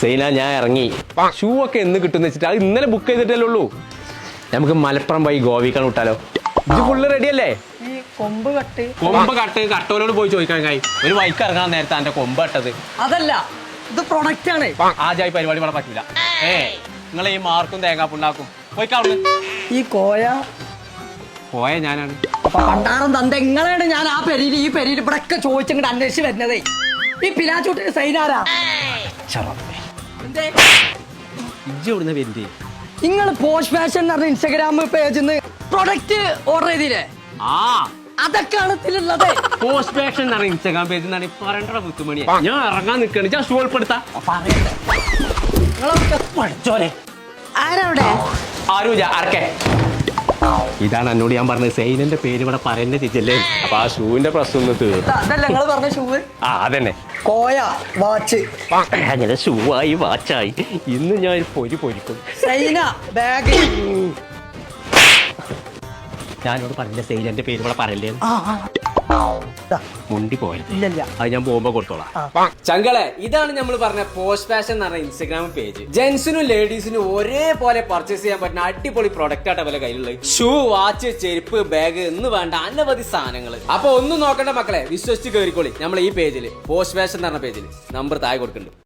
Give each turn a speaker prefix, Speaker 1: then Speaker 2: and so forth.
Speaker 1: സൈന ഞാൻ ഇറങ്ങി. ഷൂ ഒക്കെ എന്ന് കിട്ടുന്ന വെച്ചിട്ട് അത് ഇന്നലെ ബുക്ക് ചെയ്തിട്ടല്ലേ ഉള്ളൂ. നമുക്ക് മലപ്പുറം പോയി ഗോവിക്കാൻ വിട്ടാലോ? ഇത് ഫുള്ള് റെഡി അല്ലേ?
Speaker 2: കൊമ്പ് കട്ട്.
Speaker 1: കൊമ്പ് കട്ട് കട്ടോലോട് പോയി ചോദിക്കാൻ കായി. ഒരു വൈക്ക് ഇറങ്ങാൻ നേരത്തെ എന്റെ കൊമ്പ് കട്ടത്.
Speaker 2: അതല്ല ഇത് പ്രൊഡക്റ്റ് ആണ്.
Speaker 1: ആജായി പരിപാടി ഇവിടെ പറ്റില്ല ഏ. നിങ്ങൾ ഈ മാർക്കും തേങ്ങാപ്പുണ്ടാക്കും പോയിക്കാവുന്നു
Speaker 2: ഈ കോയ.
Speaker 1: പോയ ഞാനാണ്.
Speaker 2: പണ്ടാറും തന്ത എങ്ങനെയാണ് ഞാൻ ആ പെരിയിൽ ഈ പെരിയിൽ ഇവിടെ ഒക്കെ ചോദിച്ചിങ്ങോട്ട് അന്വേഷിച്ച് വരുന്നതേ. ഈ പിലാച്ചൂട്ടിന് സൈനാരാ? എന്തേ
Speaker 1: ഇജ്ജ് ഇവിടുന്ന് വരുന്നേ?
Speaker 2: നിങ്ങൾ പോസ്റ്റ് ഫാഷൻ എന്ന് പറഞ്ഞ ഇൻസ്റ്റാഗ്രാം പേജിൽ നിന്ന് പ്രൊഡക്റ്റ് ഓർഡർ ചെയ്തില്ലേ?
Speaker 1: ആ.
Speaker 2: അതൊക്കെയാണ് ഇതിലുള്ളത്.
Speaker 1: പോസ്റ്റ് ഫാഷൻ എന്ന് പറഞ്ഞ ഇൻസ്റ്റാഗ്രാം പേജിൽ നിന്നാണ് പറയണ്ട മുത്തുമണി ഞാൻ ഇറങ്ങാൻ നിൽക്കണ
Speaker 2: പറയണ്ടേ. നിങ്ങളൊക്കെ പഠിച്ചോരെ ആരവിടെ?
Speaker 1: ആരൂജ അറക്കെ ഇതാണ് എന്നോട് ഞാൻ പറഞ്ഞത്. സൈനന്റെ പേര് ഇവിടെ പറയുന്ന ചേച്ചിയല്ലേ. അപ്പൊ ആ ഷൂവിന്റെ പ്രശ്നം ഒന്ന് തീർന്നു
Speaker 2: അതല്ല നിങ്ങൾ പറഞ്ഞ ഷൂവ്?
Speaker 1: ആ അതന്നെ.
Speaker 2: കോയ വാച്ച്.
Speaker 1: അങ്ങനെ ഷൂ ആയി വാച്ചായി. ഇന്ന് ഞാൻ ഒരു പൊരി പൊരിക്കും.
Speaker 2: സൈന ബാഗ്.
Speaker 1: ഞാനോട് പറഞ്ഞ സൈനന്റെ പേര് ഇവിടെ പറയല്ലേ മുണ്ടി പോയത്.
Speaker 2: ഇല്ലല്ല.
Speaker 1: അത് ഞാൻ പോകുമ്പോ കൊടുത്തോളാം. ചങ്കളെ ഇതാണ് നമ്മൾ പറഞ്ഞ പോസ്റ്റ് ഫാഷൻ എന്ന് പറഞ്ഞ ഇൻസ്റ്റാഗ്രാം പേജ് ജെന്റ്സിനും ലേഡീസിനും ഒരേപോലെ പർച്ചേസ് ചെയ്യാൻ പറ്റുന്ന അടിപൊളി പ്രൊഡക്റ്റ് ആയിട്ട് പോലെ കയ്യിലുള്ളത്. ഷൂ വാച്ച് ചെരുപ്പ് ബാഗ് എന്ന് വേണ്ട അനവധി സാധനങ്ങൾ അപ്പൊ ഒന്നും നോക്കണ്ട മക്കളെ വിശ്വസിച്ച് കയറിക്കോളി നമ്മൾ ഈ പേജിൽ പോസ്റ്റ് ഫാഷൻ എന്ന് പറഞ്ഞ പേജിൽ നമ്പർ താഴെ കൊടുക്കുന്നുണ്ട്.